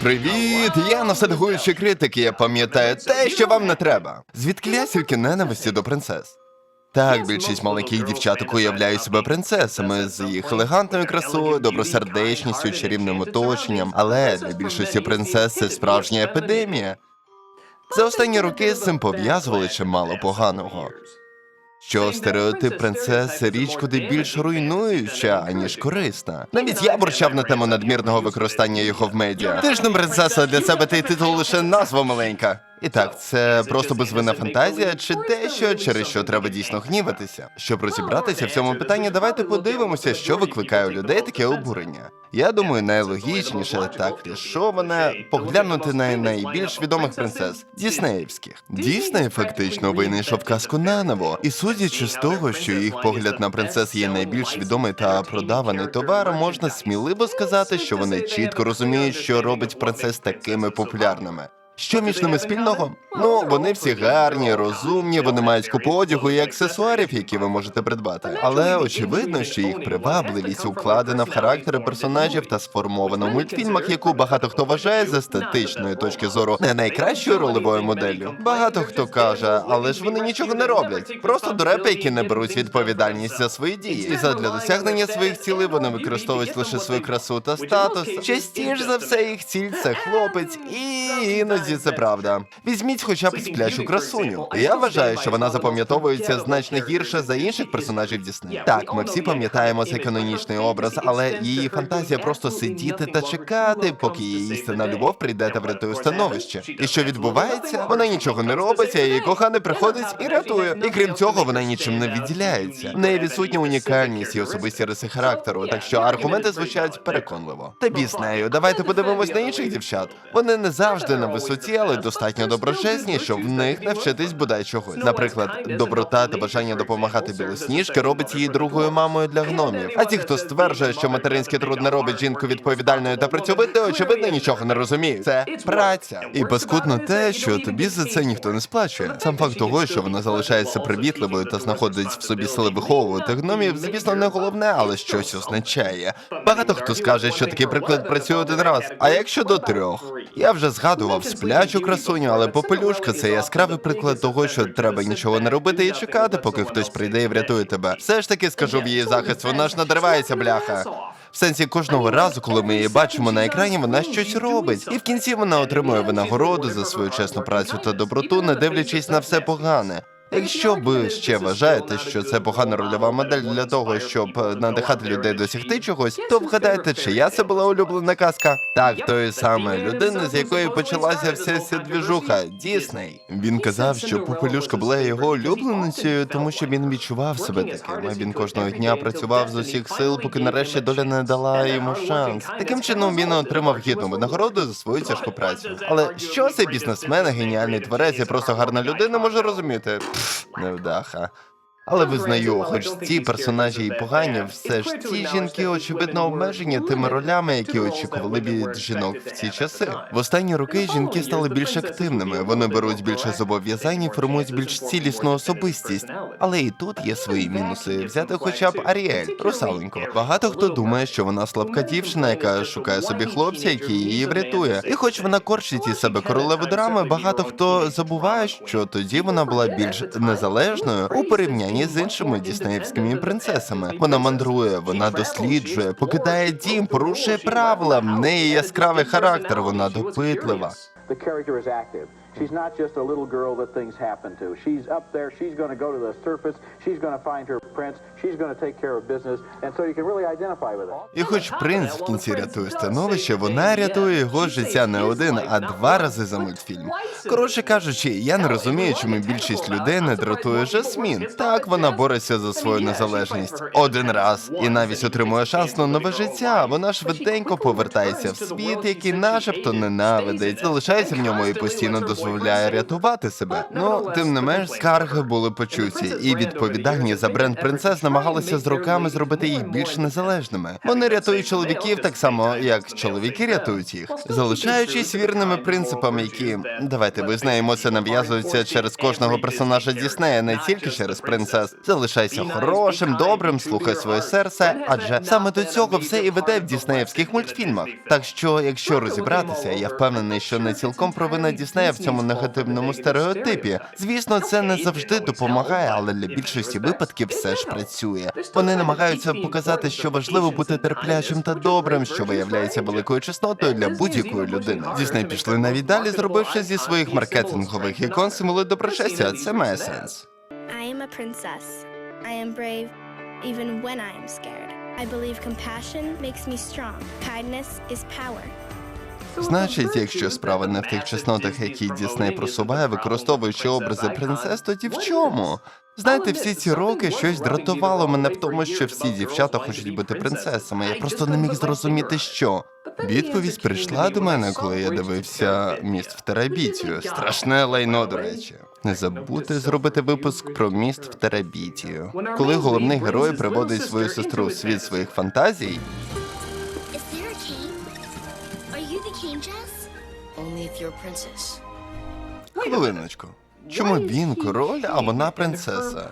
Привіт! Я ностальгуючий критик, і я пам'ятаю те, що вам не треба. Звідки лясівки ненависті до принцес? Так, більшість маленьких дівчаток уявляють себе принцесами з їх елегантною красою, добросердечністю, чарівним оточенням. Але для більшості принцес це справжня епідемія. За останні роки з цим пов'язували чимало поганого. Що стереотип принцеси річ куди більш руйнуюча, аніж корисна. Навіть я бурчав на тему надмірного використання його в медіа. Ти ж не принцеса для себе ти титул лише назва маленька. І так, це просто безвинна фантазія, чи дещо, через що треба дійсно гніватися. Щоб розібратися в цьому питанні, давайте подивимося, що викликає у людей таке обурення. Я думаю, найлогічніше так клішоване поглянути на найбільш відомих принцес Діснеївських. Дісней фактично винайшов казку наново, і судячи з того, що їх погляд на принцес є найбільш відомий та продаваний товар, можна сміливо сказати, що вони чітко розуміють, що робить принцес такими популярними. Що між ними спільного? Ну, вони всі гарні, розумні, вони мають купу одягу і аксесуарів, які ви можете придбати. Але очевидно, що їх привабливість укладена в характери персонажів та сформована в мультфільмах, яку багато хто вважає з естетичної точки зору не найкращою рольовою моделлю. Багато хто каже, але ж вони нічого не роблять. Просто дурепи, які не беруть відповідальність за свої дії. І задля досягнення своїх цілей вони використовують лише свою красу та статус. Частіше за все їх ціль це хлопець, і іноді це правда. Візьміть хоча б сплячу красуню. Я вважаю, що вона запам'ятовується значно гірше за інших персонажів Діснея. Так, ми всі пам'ятаємо цей канонічний образ, але її фантазія просто сидіти та чекати, поки її істинна любов прийде та врятує становище. І що відбувається? Вона нічого не робить, а її коханий приходить і рятує. І крім цього, вона нічим не відділяється. В неї відсутня унікальність і особисті риси характеру, так що аргументи звучать переконливо. Та біс нею, давайте подивимось на інших дівчат. Вони не завжди на висоті, але достатньо доброчесні, щоб в них навчитись бодай чогось. Наприклад, доброта та бажання допомагати білосніжки робить її другою мамою для гномів. А ті, хто стверджує, що материнський труд не робить жінку відповідальною та працьовитою, очевидно, нічого не розуміють. Це праця. І паскудно те, що тобі за це ніхто не сплачує. Сам факт того, що вона залишається привітливою та знаходить в собі сили виховувати гномів, звісно, не головне, але щось означає. Багато хто скаже, що такий приклад працює один раз. А як щодо трьох? Я вже згадував сплячу красуню, але попелюшка це яскравий приклад того, що треба нічого не робити і чекати, поки хтось прийде і врятує тебе. Все ж таки скажу в її захист, вона ж надривається, бляха. В сенсі кожного разу, коли ми її бачимо на екрані, вона щось робить, і в кінці вона отримує винагороду за свою чесну працю та доброту, не дивлячись на все погане. Якщо ви ще вважаєте, що це погана рольова модель для того, щоб надихати людей досягти чогось, то вгадайте, чия це була улюблена казка? Так, тої самої людини, з якої почалася вся ця двіжуха Дісней. Він казав, що Попелюшка була його улюбленицею, тому що він відчував себе таким. Він кожного дня працював з усіх сил, поки нарешті доля не дала йому шанс. Таким чином він отримав гідну винагороду за свою тяжку працю. Але що цей бізнесмен, геніальний творець і просто гарна людина може розуміти? Nevdaha Але визнаю, хоч ці персонажі і погані, все ж ці жінки очевидно обмежені тими ролями, які очікували від жінок в ці часи. В останні роки жінки стали більш активними. Вони беруть більше зобов'язань і формують більш цілісну особистість. Але і тут є свої мінуси. Взяти хоча б Аріель, русаленько. Багато хто думає, що вона слабка дівчина, яка шукає собі хлопця, який її врятує. І хоч вона корчить із себе королеву драми, багато хто забуває, що тоді вона була більш незалежною у порівнянні з іншими діснеївськими принцесами. Вона мандрує, вона досліджує, покидає дім, порушує правила. В неї яскравий характер, вона допитлива. She's not just a little girl that things happen to. She's up there. She's going go to the surface. She's going find her prince. She's going to take care of business. And so you can really identify with it. І хоч принц в кінці рятує становище, вона рятує його життя не один, а два рази за мультфільм. Коротше кажучи, я не розумію, чому більшість людей не дратує Жасмін. Так вона бореться за свою незалежність один раз і навіть отримує шанс на нове життя. Вона швиденько повертається в світ, який начебто ненавидить, залишається в ньому і постійно дозволяє дозволяє рятувати себе. Ну, тим не менш, скарги були почуті, і відповідальні за бренд принцес намагалися з роками зробити їх більш незалежними. Вони рятують чоловіків так само, як чоловіки рятують їх, залишаючись вірними принципам, які давайте визнаємо, це нав'язуються через кожного персонажа Діснея, не тільки через принцес. Залишайся хорошим, добрим, слухай своє серце, адже саме до цього все і веде в діснеївських мультфільмах. Так що, якщо розібратися, я впевнений, що не цілком провина Діснея в цьому негативному стереотипі. Звісно, це не завжди допомагає, але для більшості випадків все ж працює. Вони намагаються показати, що важливо бути терплячим та добрим, що виявляється великою чеснотою для будь-якої людини. Дісней пішли навіть далі, зробивши зі своїх маркетингових ікон символи доброчестя. Це має сенс. I am a princess. I am brave even when I am scared. I believe compassion makes me strong. Kindness is power. Значить, якщо справа не в тих чеснотах, які Дісней просуває, використовуючи образи принцес, тоді в чому? Знаєте, всі ці роки щось дратувало мене в тому, що всі дівчата хочуть бути принцесами. Я просто не міг зрозуміти, що. Відповідь прийшла до мене, коли я дивився міст в Терабітію. Страшне лайно, до речі. Не забудьте зробити випуск про міст в Терабітію. Коли головний герой приводить свою сестру в світ своїх фантазій, Хвилиночку. Чому він король, а вона принцеса?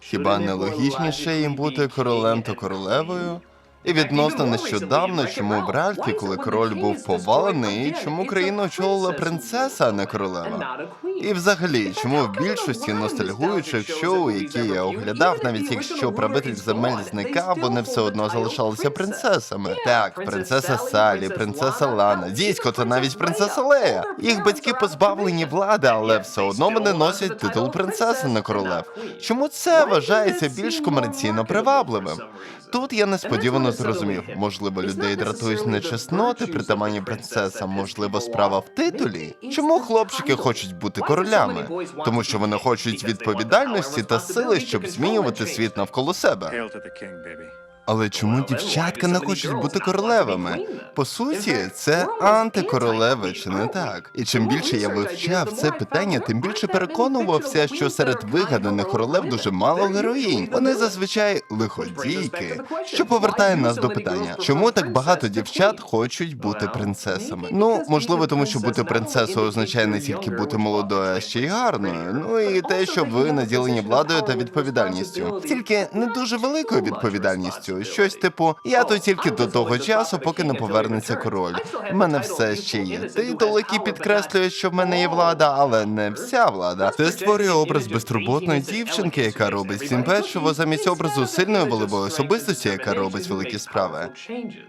Хіба не логічніше їм бути королем та королевою? І відносно нещодавно, чому в Ральфі, коли король був повалений, чому країну очолила принцеса, а не королева? І взагалі, чому в більшості ностальгуючих шоу, які я оглядав, навіть якщо правитель земель зникав, вони все одно залишалися принцесами. Так, принцеса Салі, принцеса Лана, дідько та навіть принцеса Лея. Їх батьки позбавлені влади, але все одно вони носять титул принцеси на королев. Чому це вважається більш комерційно привабливим? Тут я несподівано зрозумів, можливо, людей дратують не чесноти, притаманні принцесам, можливо, справа в титулі. Чому хлопчики хочуть бути королями? Тому що вони хочуть відповідальності та сили, щоб змінювати світ навколо себе. Але чому дівчатка не хочуть бути королевами? По суті, це антикоролеви, чи не так? І чим більше я вивчав це питання, тим більше переконувався, що серед вигаданих королев дуже мало героїнь. Вони зазвичай лиходійки, що повертає нас до питання, чому так багато дівчат хочуть бути принцесами? Ну, можливо, тому що бути принцесою означає не тільки бути молодою, а ще й гарною. Ну і те, що ви наділені владою та відповідальністю, тільки не дуже великою відповідальністю. Щось типу, я тут тільки до того часу, поки не повернеться король. У мене все ще є. Титул, який підкреслює, що в мене є влада, але не вся влада. Це створює образ безтурботної дівчинки, яка робить всім печиво, замість образу сильної волевої особистості, яка робить великі справи.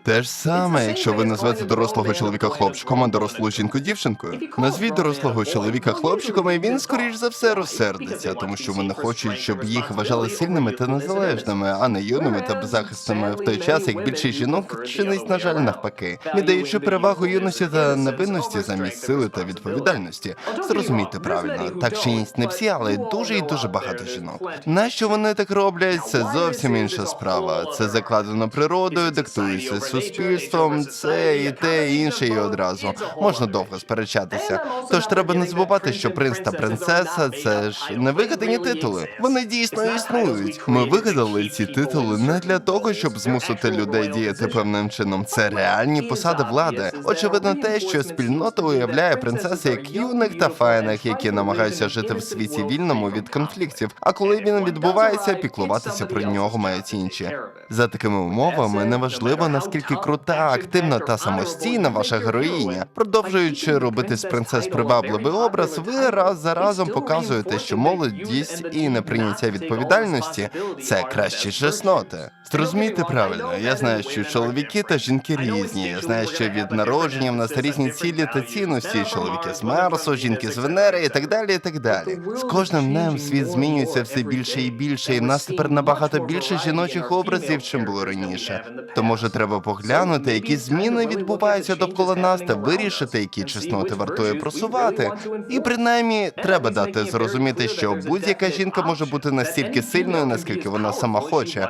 Те ж саме, якщо ви назвете дорослого чоловіка хлопчиком, а дорослу жінку дівчинкою. Назвіть дорослого чоловіка хлопчиком, і він скоріш за все розсердиться, тому що вони хочуть, щоб їх вважали сильними та незалежними, а не юними та беззахисними в той час, як більшість жінок чинить, на жаль, навпаки, віддаючи перевагу юності та невинності замість сили та відповідальності. Зрозумійте правильно, так чинять не всі, але дуже і дуже багато жінок. Нащо вони так роблять? Це зовсім інша справа. Це закладено природою, диктується суспільством. Це і те, і інше, і одразу можна довго сперечатися. Тож треба не забувати, що принц та принцеса це ж не вигадані титули. Вони дійсно існують. Ми вигадали ці титули не для того, щоб змусити людей діяти певним чином. Це реальні посади влади. Очевидно, те, що спільнота уявляє принцеси як юних та файних, які намагаються жити в світі вільному від конфліктів. А коли він відбувається, піклуватися про нього мають інші. За такими умовами неважливо наскільки крута, активна та самостійна ваша героїня. Продовжуючи робити з принцес привабливий образ, ви раз за разом показуєте, що молодість і неприйняття відповідальності це кращі чесноти. Зрозумійте правильно, я знаю, що чоловіки та жінки різні. Я знаю, що від народження в нас різні цілі та цінності. Чоловіки з Марсу, жінки з Венери і так далі. І так далі. З кожним днем світ змінюється все більше і більше, і в нас тепер набагато більше жіночих образів, чим було раніше. То може треба поглянути, які зміни відбуваються довкола нас, та вирішити, які чесноти вартує просувати. І принаймні треба дати зрозуміти, що будь-яка жінка може бути настільки сильною, наскільки вона сама хоче,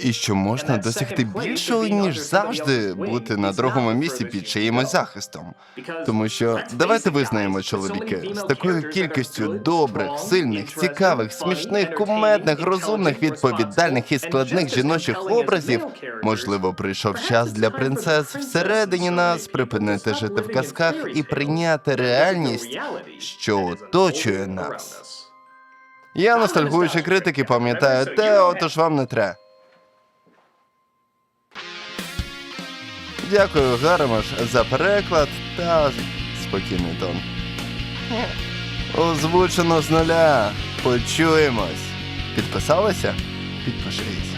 і що можна досягти більшого, ніж завжди бути на другому місці під чиїмось захистом. Тому що давайте визнаємо, чоловіки, з такою кількістю добрих, сильних, цікавих, смішних, кумедних, розумних, відповідальних і складних жіночих образів, можливо, прийшов час для принцес всередині нас припинити жити в казках і прийняти реальність, що оточує нас. Я ностальгуючи критики, пам'ятаю те, отож вам не тре. Дякую, Гармаш, за переклад та спокійний тон. Озвучено з нуля. Почуємось. Підписалися? Підпишись.